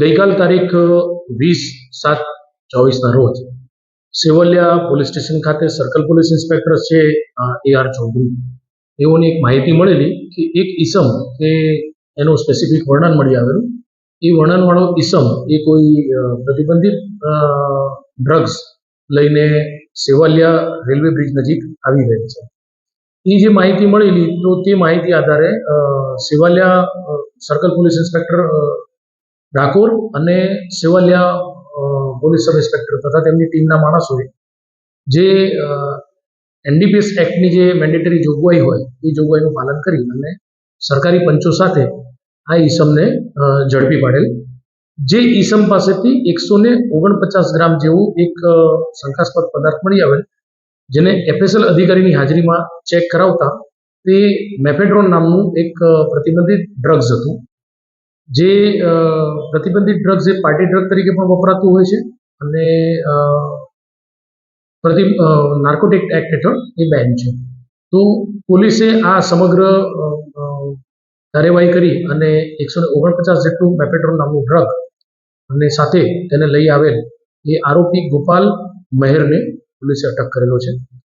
ગઈકાલ તારીખ વીસ સાત ચોવીસના રોજ સેવલિયા પોલીસ સ્ટેશન ખાતે સર્કલ પોલીસ ઇન્સ્પેક્ટર છે એ આર ચૌધરી. એઓને એક માહિતી મળેલી કે એક ઈસમ કે એનું સ્પેસિફિક વર્ણન મળી આવેલું. એ વર્ણનવાળો ઈસમ એ કોઈ પ્રતિબંધિત ડ્રગ્સ લઈને સેવાલિયા રેલવે બ્રિજ નજીક આવી રહેલ છે. એ જે માહિતી મળેલી તો તે માહિતી આધારે Sevaliya circle police inspector Dakor અને સેવાલિયા પોલીસ સબ ઇન્સ્પેક્ટર તથા તેમની ટીમના માણસોએ જે એનડીપીએસ એક્ટની જે મેન્ડેટરી જોગવાઈ હોય, એ જોગવાઈનું પાલન કરી અને સરકારી પંચો સાથે આ ઈસમને ઝડપી પાડેલ. જે ઈસમ પાસેથી એકસો ને ઓગણપચાસ ગ્રામ જેવું એક શંકાસ્પદ પદાર્થ મળી આવેલ, જેને એફએસએલ અધિકારીની હાજરીમાં ચેક કરાવતા તે મેફેડ્રોન નામનું એક પ્રતિબંધિત ડ્રગ્સ હતું. જે પ્રતિબંધિત ડ્રગ્સ એ પાર્ટી ડ્રગ તરીકે પણ વપરાતું હોય છે અને પ્રતિ નાર્કોટિક એક્ટ હેઠળ એ બેન છે. તો પોલીસે આ સમગ્ર કાર્યવાહી કરી અને એકસો ને ઓગણપચાસ જેટલું મેપેટ્રોલ નામનું ડ્રગ અને સાથે તેને લઈ આવેલ એ આરોપી ગોપાલ મહેરને પોલીસે અટક કરેલો છે.